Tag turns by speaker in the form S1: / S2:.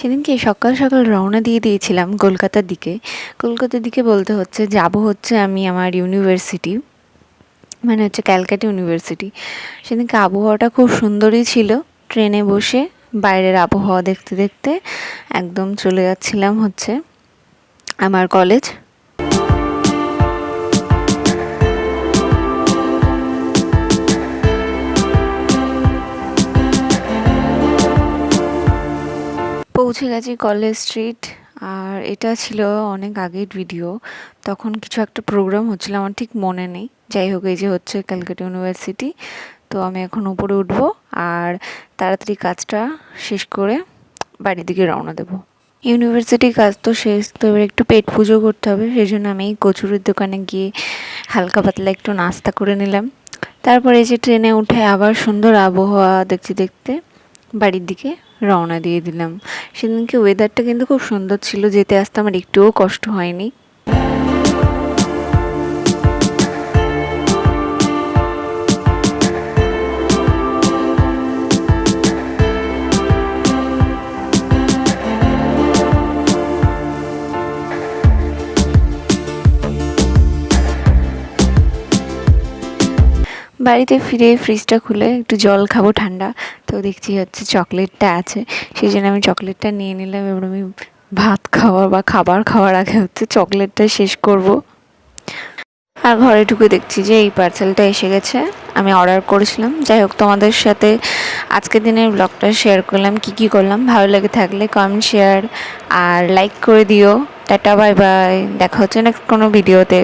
S1: সেদিনকে সকাল সকাল রওনা দিয়ে দিয়েছিলাম কলকাতার দিকে। কলকাতার দিকে বলতে হচ্ছে যাব হচ্ছে আমি আমার ইউনিভার্সিটি মানে হচ্ছে ক্যালকাটা ইউনিভার্সিটি সেদিনকে আবহাওয়াটা খুব সুন্দরই ছিল ট্রেনে বসে বাইরের আবহাওয়া দেখতে দেখতে একদম চলে যাচ্ছিলাম হচ্ছে আমার কলেজ পৌঁছে গেছি কলেজ স্ট্রিট, আর এটা ছিল অনেক আগের ভিডিও। তখন কিছু একটা প্রোগ্রাম হচ্ছিল, আমার ঠিক মনে নেই। যাই হোক, এই যে হচ্ছে ক্যালকাটা ইউনিভার্সিটি, তো আমি এখন উপরে উঠবো, আর তাড়াতাড়ি কাজটা শেষ করে বাড়ির দিকে রওনা দেবো। ইউনিভার্সিটির কাজ তো শেষ, তো এবার একটু পেট পুজো করতে হবে সেই জন্য আমি কচুরির দোকানে গিয়ে হালকা পাতলা একটু নাস্তা করে নিলাম। তারপরে এই যে ট্রেনে উঠে আবার সুন্দর আবহাওয়া দেখতে দেখতে, বাড়ির দিকে। রওনা দিয়ে দিলাম। সেদিনকে ওয়েদারটা কিন্তু খুব সুন্দর ছিল, যেতে আসতে আমার একটুও কষ্ট হয়নি। বাড়িতে ফিরে ফ্রিজটা খুলে একটু জল খাব ঠান্ডা। তো দেখছি হচ্ছে চকলেটটা আছে। সেই জন্য আমি চকলেটটা নিয়ে নিলাম এবার আমি ভাত খাওয়ার বা খাবার খাওয়ার আগে হচ্ছে চকলেটটা শেষ করব। আর ঘরে ঢুকে দেখছি যে এই পার্সেলটা এসে গেছে। আমি অর্ডার করেছিলাম। যাই হোক, তোমাদের সাথে আজকের দিনের ব্লগটা শেয়ার করলাম, কি কি করলাম। ভালো লেগে থাকলে কমেন্ট শেয়ার আর লাইক করে দিও। টাটা বাই বাই দেখা হচ্ছে নেক্সট কোনো ভিডিওতে